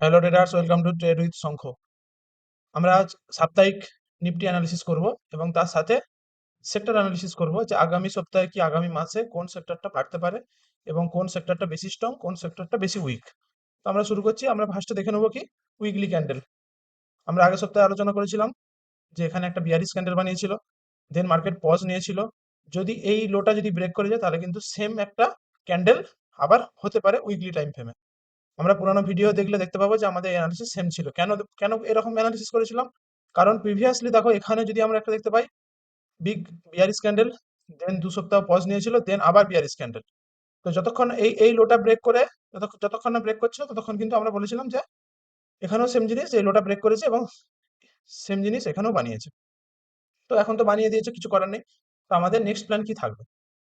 Hello traders welcome to trade with Shankha আমরা আজ সাপ্তাহিক নিফটি অ্যানালিসিস করব এবং তার সাথে সেক্টর অ্যানালিসিস করব যে আগামী সপ্তাহে কি আগামী মাসে কোন সেক্টরটা বাড়তে পারে এবং কোন সেক্টরটা বেশি স্ট্রং কোন সেক্টরটা বেশি উইক তো আমরা শুরু করছি। আমরা ফার্স্টে দেখে নেব কি উইকলি ক্যান্ডেল আমরা আগের সপ্তাহে আলোচনা করেছিলাম যে এখানে একটা বিয়ারিশ ক্যান্ডেল বানিয়েছিল দেন মার্কেট পজ নিয়েছিল। যদি এই লোটা যদি ব্রেক করে যায়, তাহলে কিন্তু সেম একটা ক্যান্ডেল আবার হতে পারে উইকলি টাইম ফ্রেমে আমরা পুরানো ভিডিও দেখলে দেখতে পাবো যে আমাদের অ্যানালিসিস সেম ছিল। কেন কেন এরকম অ্যানালিসিস করেছিলাম? কারণ প্রিভিয়াসলি দেখো, এখানে যদি আমরা একটা দেখতে পাই বিগ বিয়ারিস ক্যান্ডেল দেন দু সপ্তাহ পজ নিয়েছিল দেন আবার বিয়ারিস ক্যান্ডেল তো যতক্ষণ এই এই লোটা ব্রেক করে যতক্ষণ না ব্রেক করছিল ততক্ষণ কিন্তু আমরা বলেছিলাম যে এখানেও সেম জিনিস, এই লোটা ব্রেক করেছে এবং সেম জিনিস এখানেও বানিয়েছে। তো এখন তো বানিয়ে দিয়েছে, কিছু করার নেই। তো আমাদের নেক্সট প্ল্যান কি থাকবে?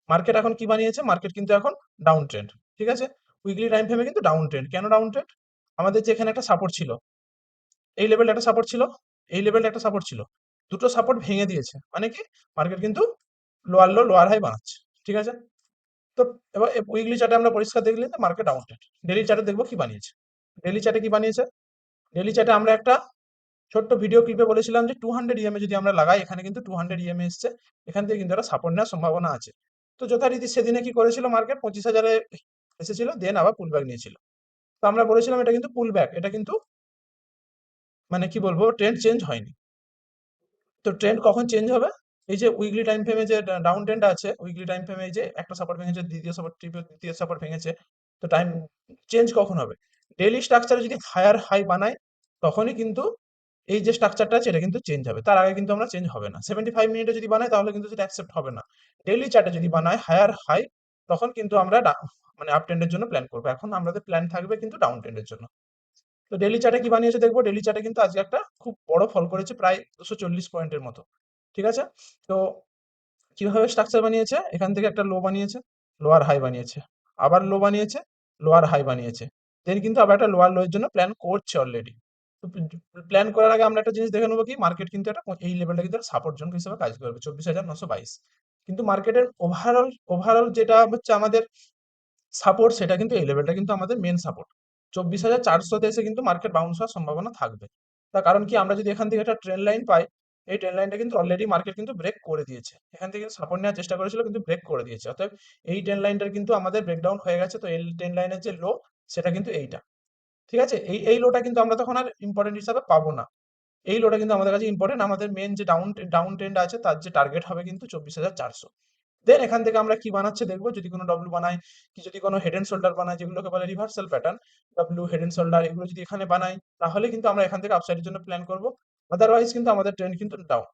মার্কেট এখন কি বানিয়েছে? মার্কেট কিন্তু এখন ডাউন ট্রেন্ড ঠিক আছে? উইকলি টাইম ফ্রেমে কিন্তু ডাউন ট্রেন্ড কেন ডাউন ট্রেন্ড আমাদের যে এখানে একটা সাপোর্ট ছিল, এই লেভেলটা একটা সাপোর্ট ছিল, এই লেভেলটা একটা সাপোর্ট ছিল। দুটো সাপোর্ট ভেঙে দিয়েছে। মানে কি? মার্কেট কিন্তু লোয়ার লো লোয়ার হাই বানাচ্ছে। ঠিক আছে? তো এবার উইকলি চার্টে আমরা পরিষ্কার দেখলে মার্কেট ডাউন ট্রেন্ড ডেলি চার্টে দেখব কি বানিয়েছে? ডেলি চার্টে কি বানিয়েছে? ডেলি চার্টে আমরা একটা ছোট্ট ভিডিও ক্লিপে বলেছিলাম যে টু হান্ড্রেড ইএমএ যদি আমরা লাগাই, এখানে কিন্তু টু হান্ড্রেড ইএমএ এসছে। এখান থেকে কিন্তু একটা সাপোর্ট নেওয়ার সম্ভাবনা আছে। তো যথারীতি সেদিনে কি করেছিল মার্কেট পঁচিশ হাজারে এসেছিল দেন আবার পুল ব্যাক নিয়েছিল। তো আমরা বলেছিলাম এটা কিন্তু পুল ব্যাক এটা কিন্তু মানে কি বলব ট্রেন্ড চেঞ্জ হয়নি। তো ট্রেন্ড কখন চেঞ্জ হবে? এই যে উইকলি টাইম ফ্রেমে যে ডাউন ট্রেন্ড আছে উইকলি টাইম ফ্রেমে এই যে একটা সাপোর্ট ভেঙেছে, দ্বিতীয় সাপোর্ট তৃতীয় সাপোর্ট ভেঙেছে, তো টাইম চেঞ্জ কখন হবে? ডেইলি স্ট্রাকচারে যদি হায়ার হাই বানায়, তখনই কিন্তু এই যে স্ট্রাকচারটা আছে, এটা কিন্তু চেঞ্জ হবে। তার আগে কিন্তু আমরা চেঞ্জ হবে না। সেভেন্টি ফাইভ মিনিটে যদি বানাই তাহলে কিন্তু সেটা অ্যাকসেপ্ট হবে না। ডেইলি চার্টে যদি বানায় হায়ার হাই তখন কিন্তু আমরা মানে আপ ট্রেন্ডের জন্য প্ল্যান করব। এখন আমাদের প্ল্যান থাকবে কিন্তু ডাউন ট্রেন্ডের জন্য। তো ডেলি চার্টে কি বানিয়েছে দেখব? ডেলি চার্টে কিন্তু আজকে একটা খুব বড় ফল করেছে, প্রায় দুশো চল্লিশ পয়েন্টের মতো। ঠিক আছে? তো কীভাবে স্ট্রাকচার বানিয়েছে? এখান থেকে একটা লো বানিয়েছে লোয়ার হাই বানিয়েছে। আবার লো বানিয়েছে লোয়ার হাই বানিয়েছে। দেন কিন্তু আবার একটা লোয়ার লো এর জন্য প্ল্যান করছে অলরেডি তো প্ল্যান করার আগে আমরা একটা জিনিস দেখে নেব কি? মার্কেট কিন্তু একটা এই লেভেলটা কিন্তু সাপোর্ট জোন হিসেবে কাজ করবে। চব্বিশ হাজার নশো বাইশ। কিন্তু মার্কেটের ওভারঅল ওভারঅল যেটা হচ্ছে আমাদের সাপোর্ট সেটা কিন্তু এই লেভেলটা কিন্তু আমাদের মেন সাপোর্ট চব্বিশ হাজার চারশোতে এসে কিন্তু মার্কেট বাউন্স হওয়ার সম্ভাবনা থাকবে। তার কারণ কি? আমরা যদি এখান থেকে একটা ট্রেন লাইন পাই, এই ট্রেন লাইনটা কিন্তু অলরেডি মার্কেট কিন্তু ব্রেক করে দিয়েছে। এখান থেকে সাপোর্ট নেওয়ার চেষ্টা করেছিল, কিন্তু ব্রেক করে দিয়েছে। অতএব এই ট্রেন লাইনটার কিন্তু আমাদের ব্রেকডাউন হয়ে গেছে। তো এই ট্রেন লাইনের যে লো সেটা কিন্তু এইটা। ঠিক আছে? এই এই লোটা কিন্তু আমরা তখন আর ইম্পর্টেন্ট হিসাবে পাবো না। এই লোটা কিন্তু আমাদের কাছে ইম্পর্টেন্ট আমাদের মেন যে ডাউন ডাউন ট্রেন্ড আছে, তার যে টার্গেট হবে কিন্তু চব্বিশ হাজার চারশো। দেন এখান থেকে আমরা কি বানাচ্ছে দেখব? যদি কোনো ডব্লু বানাই, কি যদি কোনো হেড এন্ড শোল্ডার বানাই, যেগুলোকে বলে reversal pattern W head and shoulder এগুলো যদি এখানে বানাই, তাহলে কিন্তু আমরা এখান থেকে আপসাইডের জন্য প্ল্যান করব। আদারওয়াইজ কিন্তু আমাদের ট্রেন্ড কিন্তু ডাউন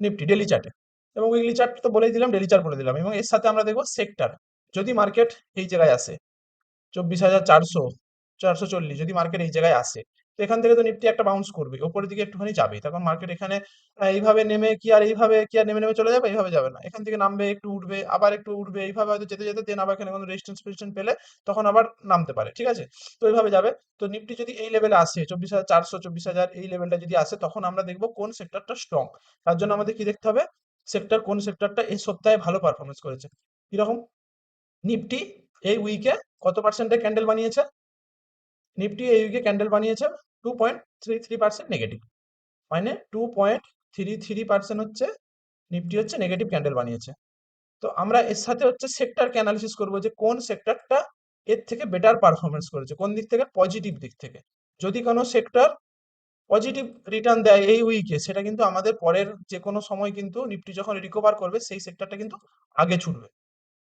নিফটি ডেলি চার্টে এবং উইকলি চার্ট তো বলেই দিলাম ডেলি চার্ট বলে দিলাম। এবং এর সাথে আমরা দেখব সেক্টর যদি মার্কেট এই জায়গায় আসে, চব্বিশ হাজার চারশো চারশো চল্লিশ, যদি মার্কেট এই জায়গায় আসে তো এখান থেকে তো নিফটি একটা বাউন্স করবে, ওপরের দিকে একটুখানি যাবে। তখন মার্কেট এখানে এইভাবে নেমে কি আর এইভাবে, কি আর নেমে নেমে চলে যাবে? এইভাবে যাবে না। এখান থেকে নামবে, একটু উঠবে, আবার একটু উঠবে, এইভাবে হয়তো যেতে যেতে দেন আবার এখানে কোনো রেজিস্ট্যান্স পজিশন পেলে তখন আবার নামতে পারে, ঠিক আছে? তো এইভাবে যাবে। তো নিফটি যদি এই লেভেলে আসে, চব্বিশ হাজার, চারশো, চব্বিশ হাজার, এই লেভেলটা যদি আসে, তখন আমরা দেখব কোন সেক্টরটা স্ট্রং তার জন্য আমাদের কি দেখতে হবে? সেক্টর কোন সেক্টরটা এই সপ্তাহে ভালো পারফরমেন্স করেছে? কীরকম? নিফটি এই উইকে কত পার্সেন্টের ক্যান্ডেল বানিয়েছে? নিফটি এই উইকে ক্যান্ডেল বানিয়েছে two point three three percent negative মানে two point three three percent হচ্ছে নিফটি হচ্ছে নেগেটিভ ক্যান্ডেল বানিয়েছে। তো আমরা এর সাথে হচ্ছে সেক্টরকে অ্যানালিসিস করব যে কোন সেক্টরটা এর থেকে বেটার পারফরমেন্স করেছে, কোন দিক থেকে? পজিটিভ দিক থেকে। যদি কোনো সেক্টর পজিটিভ রিটার্ন দেয় এই উইকে সেটা কিন্তু আমাদের পরের যে কোনো সময় কিন্তু নিফটি যখন রিকভার করবে, সেই সেক্টরটা কিন্তু আগে ছুটবে।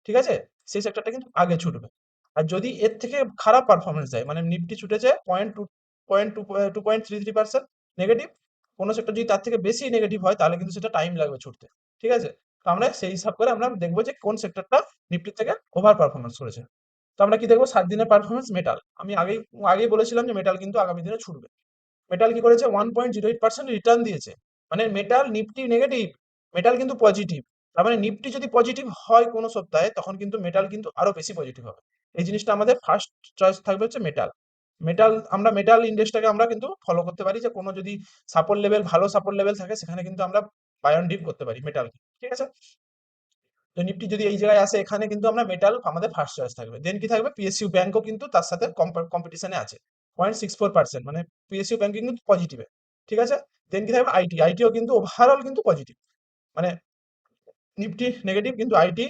ঠিক আছে? সেই সেক্টরটা কিন্তু আগে ছুটবে। আর যদি এর থেকে খারাপ পারফরমেন্স দেয় মানে নিফটি ছুটেছে point two point two two point three three percent negative কোনো সেক্টর যদি তার থেকে বেশি নেগেটিভ হয়, তাহলে কিন্তু সেটা টাইম লাগবে ছুটতে, ঠিক আছে? তো আমরা সেই হিসাব করে আমরা দেখব যে কোন সেক্টরটা নিফটির থেকে ওভার পারফরমেন্স করেছে। তো আমরা কি দেখব? সাত দিনের পারফরমেন্স মেটাল আমি আগেই আগেই বলেছিলাম যে মেটাল কিন্তু আগামী দিনে ছুটবে। মেটাল কি করেছে? One point zero eight percent return দিয়েছে। মানে মেটাল নিফটি নেগেটিভ মেটাল কিন্তু পজিটিভ তার মানে নিফটি যদি পজিটিভ হয় কোনো সপ্তাহে, তখন কিন্তু মেটাল কিন্তু আরও বেশি পজিটিভ হবে। এই জিনিসটা আমাদের ফার্স্ট চয়েস থাকবে হচ্ছে মেটাল মেটাল আমরা মেটাল ইন্ডেক্সটাকে আমরা কিন্তু ফলো করতে পারি যে কোনো যদি সাপোর্ট লেভেল ভালো সাপোর্ট লেভেল থাকে, সেখানে কিন্তু আমরা বায়ন ডিপ করতে পারি মেটাল ঠিক আছে? তো নিফটি যদি এই জায়গায় আসে, এখানে কিন্তু আমরা মেটাল আমাদের ফার্স্ট চয়েস থাকবে। দেন কি থাকবে? পিএসইউ ব্যাংকও কিন্তু তার সাথে কম্পিটিশনে আছে। পয়েন্ট সিক্স ফোর পার্সেন্ট মানে পিএসইউ ব্যাংকিং কিন্তু পজিটিভে ঠিক আছে? দেন কি থাকবে? আইটি আইটিও কিন্তু ওভারঅল কিন্তু পজিটিভ মানে নিফটি নেগেটিভ কিন্তু আইটি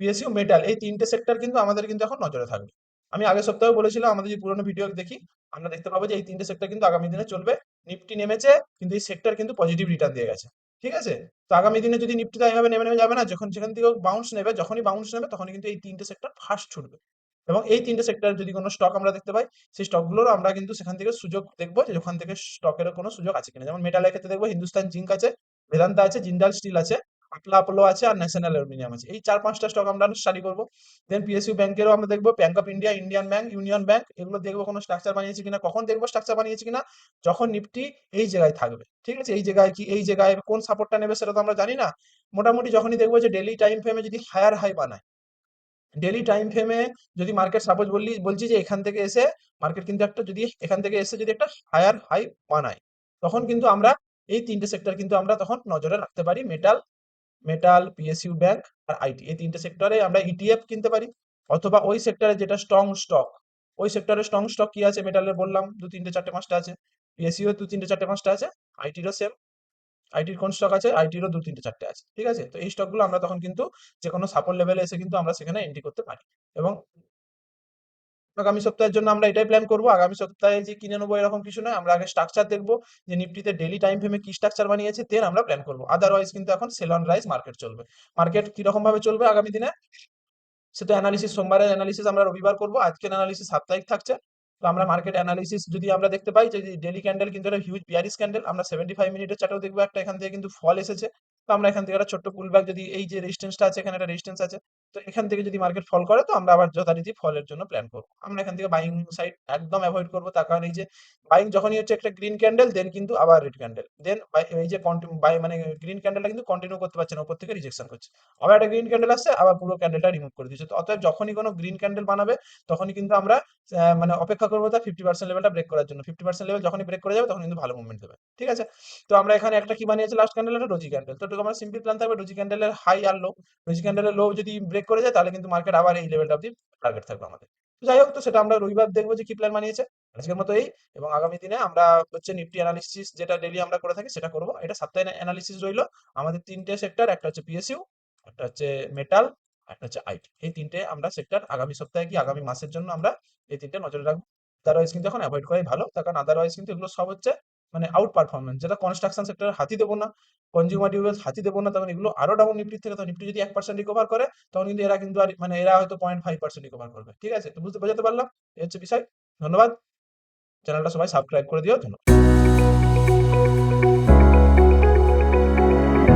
পিএসইউ মেটাল এই তিনটে সেক্টর কিন্তু আমাদের কিন্তু এখন নজরে থাকবে। আমি আগের সপ্তাহে বলেছিলাম, আমাদের যে পুরোনো ভিডিও দেখি, আমরা দেখতে পাবো যে এই তিনটে সেক্টর কিন্তু আগামী দিনে চলবে। নিফটি নেমেছে, কিন্তু এই সেক্টর কিন্তু পজিটিভ রিটার্ন দিয়ে গেছে। ঠিক আছে? তো আগামী দিনে যদি নিফটিটা এইভাবে নেমে নেমে যাবে না, যখন সেখান থেকে বাউন্স নেবে, যখনই বাউন্স নেবে, তখনই কিন্তু এই তিনটে সেক্টর ফার্স্ট ছুটবে। এবং এই তিনটে সেক্টর যদি কোনো স্টক আমরা দেখতে পাই, সেই স্টকগুলোর আমরা কিন্তু সেখান থেকে সুযোগ দেখব যে ওখান থেকে স্টকের কোনো সুযোগ আছে কিনা। যেমন মেটালের ক্ষেত্রে দেখব হিন্দুস্তান জিঙ্ক আছে বেদান্তা আছে জিন্দাল স্টিল আছে। আপলা আপোলো আছে আর ন্যাশনাল অ্যালুমিনিয়াম আছে। এই চার পাঁচটা স্টক আমরা স্টাডি করব। দেন পিএসইউ ব্যাংকেরও আমরা দেখব। Bank of India Indian Bank Union Bank এগুলো দেখব কোনো স্ট্রাকচার বানিয়েছে কিনা, কখন দেখব স্ট্রাকচার বানিয়েছে কিনা, যখন নিফটি এই জায়গায় থাকবে। ঠিক আছে? এই জায়গায় কি, এই জায়গায় কোন সাপোর্টটা নেবে সেটা তো আমরা জানি না। মোটামুটি যখনই দেখব যে ডেলি টাইম ফ্রেমে যদি হায়ার হাই বানায় ডেলি টাইম ফ্রেমে যদি মার্কেট সাপোজ বললি, বলছি যে এখান থেকে এসে মার্কেট কিন্তু একটা যদি, এখান থেকে এসে যদি একটা হায়ার হাই বানায়, তখন কিন্তু আমরা এই তিনটে সেক্টর কিন্তু আমরা তখন নজরে রাখতে পারি। মেটাল মেটাল পিএসইউ ব্যাংক আর আইটি এই তিনটে সেক্টরে আমরা ইটিএফ কিনতে পারি অথবা ওই সেক্টরে যেটা স্ট্রং স্টক ওই সেক্টরে স্ট্রং স্টক কি আছে মেটালের বললাম, দু তিনটে চারটে পাঁচটা আছে পিএসইউ দু তিনটে চারটে পাঁচটা আছে আইটিরও সেম আইটির কোন স্টক আছে আইটিরও দু তিনটে চারটে আছে, ঠিক আছে? তো এই স্টকগুলো আমরা তখন কিন্তু যে কোনো সাপোর্ট লেভেলে এসে কিন্তু আমরা সেখানে এন্ট্রি করতে পারি এবং আগামী সপ্তাহের জন্য আমরা এটাই প্ল্যান করব। আগামী সপ্তাহে যে কিনে নেব এরকম কিছু নয়, আমরা আগে স্ট্রাকচার দেখব, যে নিফটিতে ডেলি টাইম ফ্রেমে কি স্ট্রাকচার বানিয়েছে দেন আমরা প্ল্যান করব। আদারওয়াইজ কিন্তু এখন সেল অন রাইজ মার্কেট চলবে। মার্কেট কীরকম ভাবে চলবে আগামী দিনে? সেটা অ্যানালিসিস সোমবারের অ্যানালিসিস আমরা রবিবার করব। আজকের অ্যানালিসিস সাপ্তাহিক থাকছে। তো আমরা মার্কেট অ্যানালিসিস যদি আমরা দেখতে পাই, যে ডেলি ক্যান্ডেল কিন্তু একটা হিউজ বিয়ারিস ক্যান্ডেল আমরা সেভেন্টি ফাইভ মিনিটের চার্টেও দেখব একটা, এখান থেকে কিন্তু ফল এসেছে। তো আমরা এখান থেকে একটা ছোট্ট পুলব্যাক যদি এই যে রেজিস্ট্যান্সটা আছে, এখানে একটা রেজিস্ট্যান্স আছে। তো এখান থেকে যদি মার্কেট ফল করে, তো আমরা আবার যথারীতি ফলের জন্য প্ল্যান করব। আমরা এখান থেকে বাইং সাইড একদম অ্যাভয়েড করব, তার কারণ এই যে বাইং যখনই হচ্ছে একটা গ্রিন ক্যান্ডেল দেন কিন্তু আবার রেড ক্যান্ডেল দেন এই যে বাই মানে গ্রিন ক্যান্ডেলটা কিন্তু কন্টিনিউ করতে পারছে না, উপর থেকে রিজেকশন করছে। আবার একটা গ্রিন ক্যান্ডেল আসছে, আবার পুরো ক্যান্ডেলটা রিমুভ করে দিচ্ছে। তো অতএব যখনই কোনো গ্রিন ক্যান্ডেল বানাবে, তখনই কিন্তু আমরা মানে অপেক্ষা করব তার ফিফটি পার্সেন্ট লেভেলটা ব্রেক করার জন্য। ফিফটি পার্সেন্ট লেভেল যখনই ব্রেক করে যাবে তখন কিন্তু ভালো মুভমেন্ট দেবে। ঠিক আছে? তো আমরা এখানে একটা কি বানিয়েছি লাস্ট ক্যান্ডেল একটা ডোজি ক্যান্ডেল তো আমরা সিম্পল প্ল্যান থাকবে ডোজি ক্যান্ডেলের হাই আর লো ডোজি ক্যান্ডেলের লো যদি ব্রেক করে যায় তাহলে কিন্তু মার্কেট আবার এই লেভেলটা অব্দি টার্গেট থাকবে আমাদের। যাই হোক, তো সেটা আমরা রবিবার দেখব যে কি প্ল্যান বানিয়েছে। আজকের মতো এই এবং আগামী দিনে আমরা হচ্ছে নিফটি অ্যানালিসিস যেটা ডেলি আমরা করে থাকি সেটা করব। এটা সপ্তাহে অ্যানালিসিস রইল। আমাদের তিনটে সেক্টর একটা হচ্ছে পিএসইউ একটা হচ্ছে মেটাল একটা হচ্ছে আইটি এই তিনটে আমরা সেক্টর আগামী সপ্তাহে কি আগামী মাসের জন্য আমরা এই তিনটে নজরে রাখব। আদারওয়াইজ কিন্তু এখন অ্যাভয়েড করাই ভালো। তার কারণ আদারওয়াইজ কিন্তু এগুলো সব হচ্ছে মানে আউট পারফরমেন্স যেটা কনস্ট্রাকশন সেক্টরে হাতি দেবো না কনজিউমার ডিউরেবলস হাতি দেবো না, তখন এগুলো আরও ডাউন নিফটির থেকে তখন নিফটি যদি এক পার্সেন্ট রিকভার করে, তখন কিন্তু এরা কিন্তু আর মানে এরা হয়তো পয়েন্ট ফাইভ পার্সেন্ট রিকভার করবে, ঠিক আছে? তো বুঝতে বোঝাতে পারলাম? এই হচ্ছে বিষয়, ধন্যবাদ। চ্যানেলটা সবাই সাবস্ক্রাইব করে দিও, ধন্যবাদ।